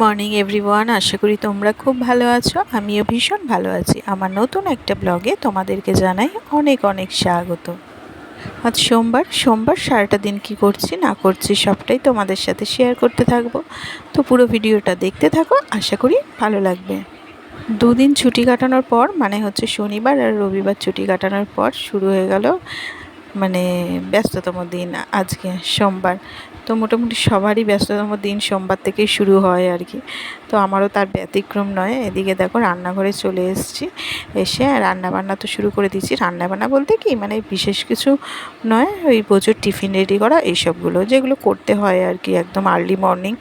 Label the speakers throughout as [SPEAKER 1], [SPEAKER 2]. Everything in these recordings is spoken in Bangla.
[SPEAKER 1] মর্নিং এভরিওয়ান আশা করি তোমরা খুব ভালো আছো। আমিও ভীষণ ভালো আছি। আমার নতুন একটা ব্লগে তোমাদেরকে জানাই অনেক অনেক স্বাগত। আজ সোমবার। সোমবার সারাটা দিন কি করছি, না করছি সবটাই তোমাদের সাথে শেয়ার করতে থাকব। তো পুরো ভিডিওটা দেখতে থাকো। আশা করি ভালো লাগবে। দুদিন ছুটি কাটানোর পর মানে হচ্ছে শনিবার আর রবিবার ছুটি কাটানোর পর শুরু হয়ে গেল মানে ব্যস্ততম দিন আজকে সোমবার। তো মোটামুটি সবারই ব্যস্ততম দিন সোমবার থেকেই শুরু হয় আর কি। তো আমারও তার ব্যতিক্রম নয়, এদিকে দেখো রান্নাঘরে চলে এসেছি। এসে রান্নাবান্না তো শুরু করে দিচ্ছি রান্নাবান্না বলতে কি মানে বিশেষ কিছু নয়, ওই প্রচুর টিফিন রেডি করা, এইসবগুলো, যেগুলো করতে হয় আর কি, একদম আর্লি মর্নিং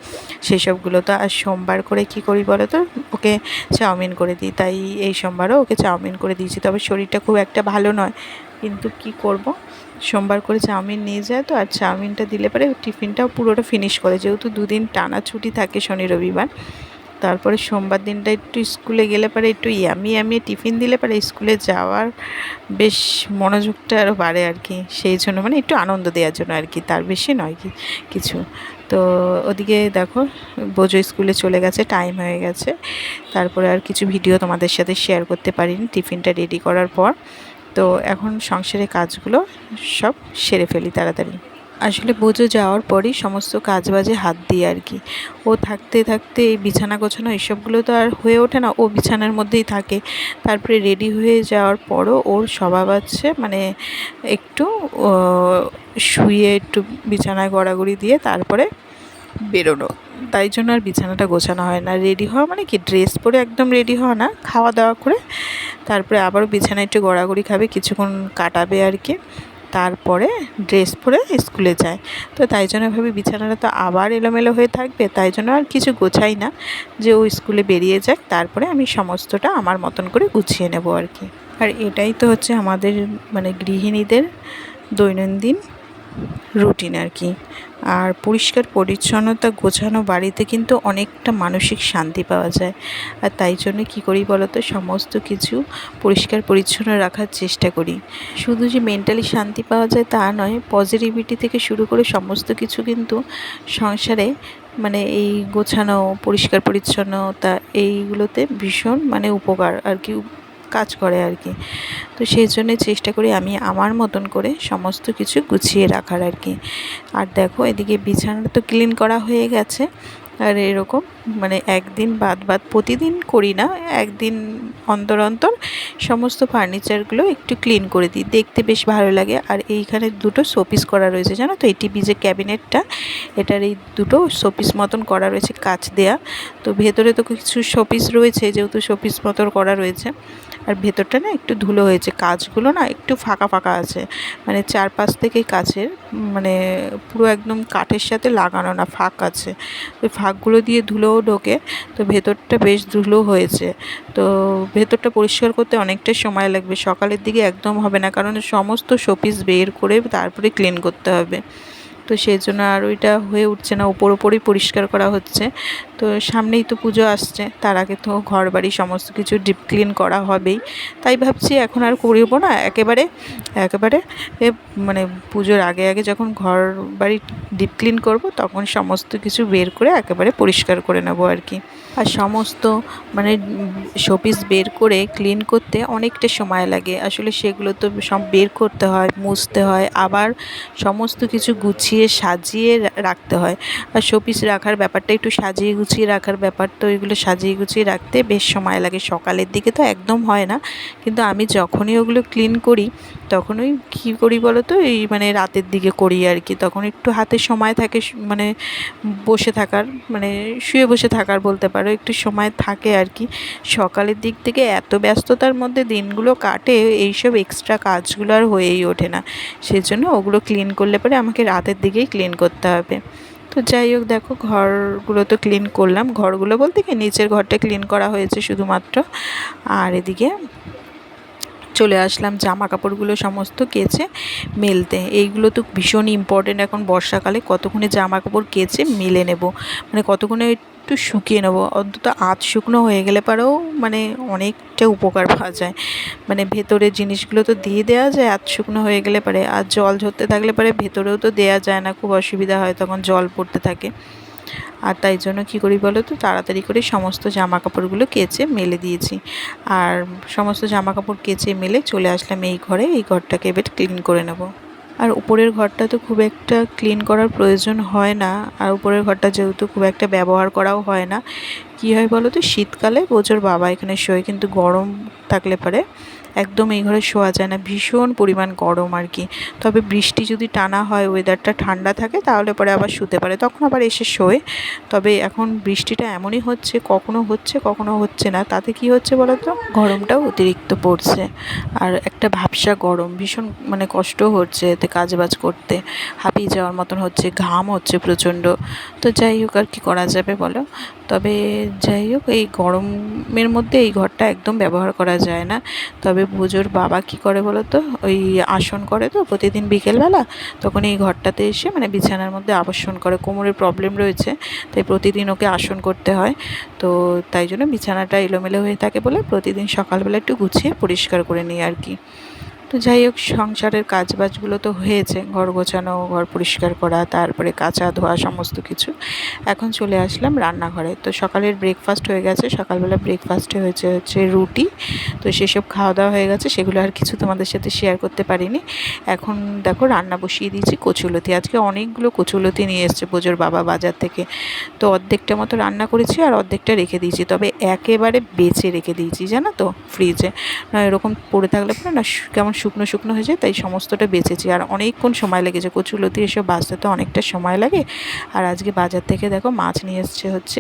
[SPEAKER 1] সেসবগুলো তো আর সোমবার করে কি করি বলো তো? ওকে চাউমিন করে দিই, তাই এই সোমবারও ওকে চাউমিন করে দিয়েছি। তবে শরীরটা খুব একটা ভালো নয়, কিন্তু কি করব? সোমবার করে চাউমিন নিয়ে যায় তো, আর চাউমিনটা দিলে পরে টিফিনটাও পুরোটা ফিনিশ করে। যেহেতু দুদিন টানা ছুটি থাকে শনি, রবিবার, তারপরে সোমবার দিনটা একটু স্কুলে গেলে পরে একটু ইয়ামি ইয়ামি টিফিন দিলে পরে স্কুলে যাওয়ার বেশ মনোযোগটা আরও বাড়ে আর কি। সেই জন্য মানে একটু আনন্দ দেওয়ার জন্য আর কি, তার বেশি নয় কি, কিছু। তো ওদিকে দেখো, বোঝো স্কুলে চলে গেছে টাইম হয়ে গেছে। তারপরে আর কিছু ভিডিও তোমাদের সাথে শেয়ার করতে পারিনি, টিফিনটা রেডি করার পর। তো এখন সংসারের কাজগুলো সব সেরে ফেলি তাড়াতাড়ি। আসলে বোঝো যাওয়ার পরই সমস্ত কাজ বাজে হাত দিয়ে আর কি। ও থাকতে থাকতে এই বিছানা গোছানো এসবগুলো তো আর হয়ে ওঠে না, ও বিছানার মধ্যেই থাকে। তারপরে রেডি হয়ে যাওয়ার পরও ওর স্বভাব আছে মানে একটু শুয়ে একটু বিছানায় গড়াগড়ি দিয়ে তারপরে বেরোনো। তাই জন্য আর বিছানাটা গোছানো হয় না। রেডি হওয়া মানে কি? ড্রেস পরে একদম রেডি হওয়া না। খাওয়া দাওয়া করে তারপরে আবারও বিছানায় একটু গড়াগড়ি খাবে, কিছুক্ষণ কাটাবে আর কি। তারপরে ড্রেস পরে স্কুলে যায়। তো তাই জন্য ভাবি বিছানাটা তো আবার এলোমেলো হয়ে থাকবে। তাই জন্য আর কিছু গোছাই না। যে ও স্কুলে বেরিয়ে যাক, তারপরে আমি সমস্তটা আমার মতন করে গুছিয়ে নেব আর কি। আর এটাই তো হচ্ছে আমাদের মানে গৃহিণীদের দৈনন্দিন রুটিন আর কি। আর পরিষ্কার পরিচ্ছন্নতা গোছানো বাড়িতে কিন্তু অনেকটা মানসিক শান্তি পাওয়া যায়। আর তাই জন্য কী করি বলো তো সমস্ত কিছু পরিষ্কার পরিচ্ছন্ন রাখার চেষ্টা করি। শুধু যে মেন্টালি শান্তি পাওয়া যায় তা নয় পজিটিভিটি থেকে শুরু করে সমস্ত কিছু কিন্তু সংসারে মানে এই গোছানো, পরিষ্কার পরিচ্ছন্নতা এইগুলোতে ভীষণ মানে উপকার। আর কি কাজ করে আর কি। তো সেই জন্য চেষ্টা করি আমি আমার মতন করে সমস্ত কিছু গুছিয়ে রাখার আর কি। আর দেখো এদিকে বিছানা তো ক্লিন করা হয়ে গেছে, আর এরকম মানে একদিন বাদ বাদ প্রতিদিন করি না, একদিন অন্তর অন্তর সমস্ত ফার্নিচারগুলো একটু ক্লিন করে দিই, দেখতে বেশ ভালো লাগে। আর এইখানে দুটো শোপিস করা রয়েছে, জানো তো? এই টিভি যে ক্যাবিনেটটা, এটার এই দুটো শোপিস মতন করা রয়েছে কাচ দেয়া। তো ভেতরে তো কিছু শোপিস রয়েছে, যেহেতু শোপিস মতন করা রয়েছে। আর ভেতরটা না একটু ধুলো হয়েছে, কাচগুলো না একটু ফাঁকা ফাঁকা আছে। মানে চারপাশ থেকে কাচের মানে পুরো একদম কাঠের সাথে লাগানো না, ফাঁক আছে। ওই ফাঁকগুলো দিয়ে ধুলোও ঢোকে তো ভেতরটা বেশ ধুলো হয়েছে। তো ভেতরটা পরিষ্কার করতে অনেকটা সময় লাগবে। সকালের দিকে একদম হবে না, কারণ সমস্ত শোপিস বের করে তারপরে ক্লিন করতে হবে। তো সেই জন্য আর ওইটা হয়ে উঠছে না ওপর ওপরই পরিষ্কার করা হচ্ছে। তো সামনেই তো পুজো আসছে, তার আগে তো ঘর বাড়ি সমস্ত কিছু ডিপ ক্লিন করা হবেই। তাই ভাবছি এখন আর করিব না, একেবারে একেবারে মানে পুজোর আগে আগে যখন ঘর বাড়ি ডিপ ক্লিন করব, তখন সমস্ত কিছু বের করে একেবারে পরিষ্কার করে নেব আর কি। আর সমস্ত মানে শোপিস বের করে ক্লিন করতে অনেকটা সময় লাগে। আসলে সেগুলো তো সব বের করতে হয়, মুছতে হয়, আবার সমস্ত কিছু গুছিয়ে সাজিয়ে রাখতে হয়। আর শোপিস রাখার ব্যাপারটা একটু সাজিয়ে গুছিয়ে রাখার ব্যাপার তো এগুলো সাজিয়ে গুছিয়ে রাখতে বেশ সময় লাগে। সকালের দিকে তো একদম হয় না। কিন্তু আমি যখনই ওগুলো ক্লিন করি তখন ওই কী করি বলো তো? এই মানে রাতের দিকে করি আর কি। তখন একটু হাতে সময় থাকে মানে বসে থাকার মানে শুয়ে বসে থাকার বলতে পারো। একটু সময় থাকে আর কি। সকালের দিক থেকে এত ব্যস্ততার মধ্যে দিনগুলো কাটে, এইসব এক্সট্রা কাজগুলো আর হয়েই ওঠে না। সেজন্য ওগুলো ক্লিন করলে পরে আমাকে রাতের দিকেই ক্লিন করতে হবে। তো যাই হোক দেখো, ঘরগুলো তো ক্লিন করলাম। ঘরগুলো বলতে কি, নিচের ঘরটা ক্লিন করা হয়েছে শুধুমাত্র। আর এদিকে চলে আসলাম জামা কাপড়গুলো সমস্ত কেচে মেলতে। এইগুলো তো ভীষণ ইম্পর্টেন্ট এখন বর্ষাকালে কতক্ষণে জামা কাপড় কেচে মেলে নেব? মানে কতক্ষণে একটু শুকিয়ে নেব? অন্তত আধ শুকনো হয়ে গেলে পরেও মানে অনেকটা উপকার পাওয়া যায়। মানে ভেতরের জিনিসগুলো তো দিয়ে দেওয়া যায়, আধ শুকনো হয়ে গেলে পারে। আর জল ঝরতে থাকলে পরে, ভেতরেও তো দেওয়া যায় না, খুব অসুবিধা হয়, তখন জল পড়তে থাকে। আর তাই জন্য কী করি বলো তো? তাড়াতাড়ি করে সমস্ত জামা কাপড়গুলো কেচে মেলে দিয়েছি। আর সমস্ত জামা কাপড় কেচে মেলে চলে আসলাম এই ঘরে। এই ঘরটাকে এবার ক্লিন করে নেব। আর উপরের ঘরটা তো খুব একটা ক্লিন করার প্রয়োজন হয় না। আর উপরের ঘরটা যেহেতু খুব একটা ব্যবহার করাও হয় না, কী হয় বলো তো? শীতকালে প্রচুর বাবা এখানে শোয়, কিন্তু গরম থাকলে পরে। একদম এই ঘরে শোয়া যায় না। ভীষণ পরিমাণ গরম আর কি। তবে বৃষ্টি যদি টানা হয় ওয়েদারটা ঠান্ডা থাকে, তাহলে পরে আবার শুতে পারে। তখন আবার এসে শোয়। তবে এখন বৃষ্টিটা এমনই হচ্ছে, কখনো হচ্ছে কখনো হচ্ছে না। তাতে কি হচ্ছে বলো তো গরমটাও অতিরিক্ত পড়ছে। আর একটা ভাবসা গরম। ভীষণ মানে কষ্ট হচ্ছে এতে কাজবাজ করতে। হাঁপিয়ে যাওয়ার মতন হচ্ছে, ঘাম হচ্ছে প্রচণ্ড। তো যাই হোক, আর কি করা যাবে বলো? তবে যাই হোক, এই গরমের মধ্যে এই ঘরটা একদম ব্যবহার করা যায় না। তবে পুজোর বাবা কি করে বলো তো? ওই আসন করে তো প্রতিদিন বিকেলবেলা, তখন এই ঘরটাতে এসে মানে বিছানার মধ্যে আবাসন করে কোমরের প্রবলেম রয়েছে, তাই প্রতিদিন ওকে আসন করতে হয়। তো তাই জন্য বিছানাটা এলোমেলো হয়ে থাকে বলে প্রতিদিন সকালবেলা একটু গুছিয়ে পরিষ্কার করে নিই আর কি। তো যাই হোক, সংসারের কাজ বাজগুলো তো হয়েছে। ঘর গোছানো, ঘর পরিষ্কার করা, তারপরে কাঁচা ধোয়া, সমস্ত কিছু। এখন চলে আসলাম রান্নাঘরে। তো সকালের ব্রেকফাস্ট হয়ে গেছে। সকালবেলা ব্রেকফাস্টে হয়েছে হচ্ছে রুটি। তো সেসব খাওয়া দাওয়া হয়ে গেছে। সেগুলো আর কিছু তোমাদের সাথে শেয়ার করতে পারিনি। এখন দেখো রান্না বসিয়ে দিয়েছি কচুলতি। আজকে অনেকগুলো কচুলতি নিয়ে এসছে পুজোর বাবা বাজার থেকে। তো অর্ধেকটা মতো রান্না করেছি আর অর্ধেকটা রেখে দিয়েছি। তবে একেবারে বেছে রেখে দিয়েছি, জানো তো ফ্রিজে না এরকম পড়ে থাকলে পরে না, কেমন শুকনো শুকনো হয়ে যায়, তাই সমস্তটা বেঁচেছি। আর অনেকক্ষণ সময় লেগেছে কচুলতি এসব বাঁচতে তো অনেকটা সময় লাগে। আর আজকে বাজার থেকে দেখো মাছ নিয়ে এসছে হচ্ছে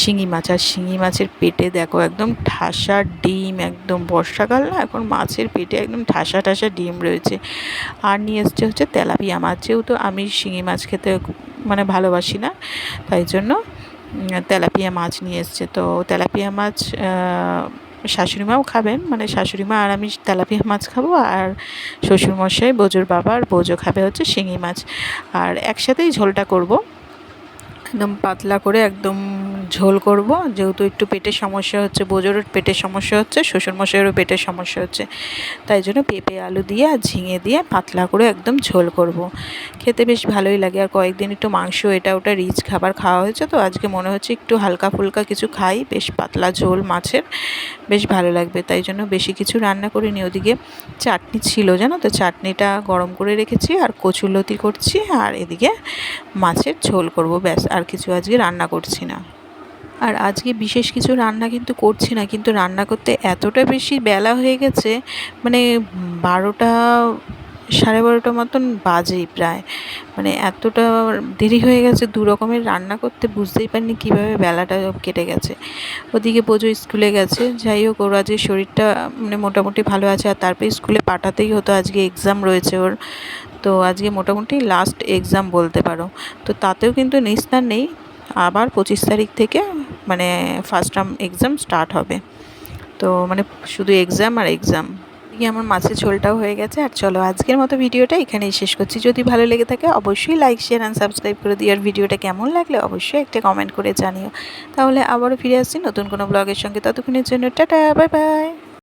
[SPEAKER 1] শিঙি মাছ। আর শিঙি মাছের পেটে দেখো একদম ঠাসা ডিম, একদম বর্ষাকাল না, এখন মাছের পেটে একদম ঠাসা ঠাসা ডিম রয়েছে। আর নিয়ে এসছে হচ্ছে তেলাপিয়া মাছ। যেহেতু আমি শিঙি মাছ খেতে মানে ভালোবাসি না, তাই জন্য তেলাপিয়া মাছ নিয়ে এসছে। তো তেলাপিয়া মাছ শাশুড়ি মাও খাবেন মানে শাশুড়ি মা আর আমি তেলাপিয়া মাছ খাব আর শ্বশুরমশাই, বোজোর বাবা আর বোজো খাবে হচ্ছে শিঙি মাছ। আর একসাথেই ঝোলটা করব। একদম পাতলা করে একদম ঝোল করব। যেহেতু একটু পেটের সমস্যা হচ্ছে বোজোর পেটের সমস্যা হচ্ছে, শ্বশুরমশাইয়েরও পেটের সমস্যা হচ্ছে। তাই জন্য পেঁপে, আলু দিয়ে আর ঝিঙে দিয়ে পাতলা করে একদম ঝোল করব। খেতে বেশ ভালোই লাগে। আর কয়েকদিন একটু মাংস, এটা ওটা রিচ খাবার খাওয়া হয়েছে তো, আজকে মনে হচ্ছে একটু হালকা ফুলকা কিছু খাই। বেশ পাতলা ঝোল মাছের, বেশ ভালো লাগবে। তাই জন্য বেশি কিছু রান্না করিনি। ওদিকে চাটনি ছিল, জানো তো? চাটনিটা গরম করে রেখেছি আর কচুলতি করছি আর এদিকে মাছের ঝোল করব। ব্যাস, আর কিছু আজকে রান্না করছি না। আর আজকে বিশেষ কিছু রান্না কিন্তু করছি না, কিন্তু রান্না করতে এতটা বেশি বেলা হয়ে গেছে মানে বারোটা সাড়ে বারোটা মতন বাজেই প্রায়। মানে এতটা দেরি হয়ে গেছে দু রকমের রান্না করতে, বুঝতেই পারিনি কীভাবে বেলাটা কেটে গেছে। ওদিকে বোঝো স্কুলে গেছে, যাই হোক, ওর আজকে শরীরটা মানে মোটামুটি ভালো আছে, আর তারপরে স্কুলে পাঠাতেই হতো, আজকে এক্সাম রয়েছে ওর। তো আজকে মোটামুটি লাস্ট এক্সাম বলতে পারো। তো তাতেও কিন্তু নিস্তার নেই। আবার পঁচিশ তারিখ থেকে মানে ফার্স্ট টার্ম এক্সাম স্টার্ট হবে। তো মানে শুধু এক্সাম আর এক্সাম কি আমার মাছের ঝোলটাও হয়ে গেছে। আর চলো আজকের মতো ভিডিওটা এখানেই শেষ করছি। যদি ভালো লেগে থাকে অবশ্যই লাইক শেয়ার অ্যান্ড সাবস্ক্রাইব করে দিও। আর ভিডিওটা কেমন লাগলে অবশ্যই একটা কমেন্ট করে জানিও। তাহলে আবারও ফিরে আসছি নতুন কোনো ব্লগের সঙ্গে। ততক্ষণের জন্য টাটা বাই বাই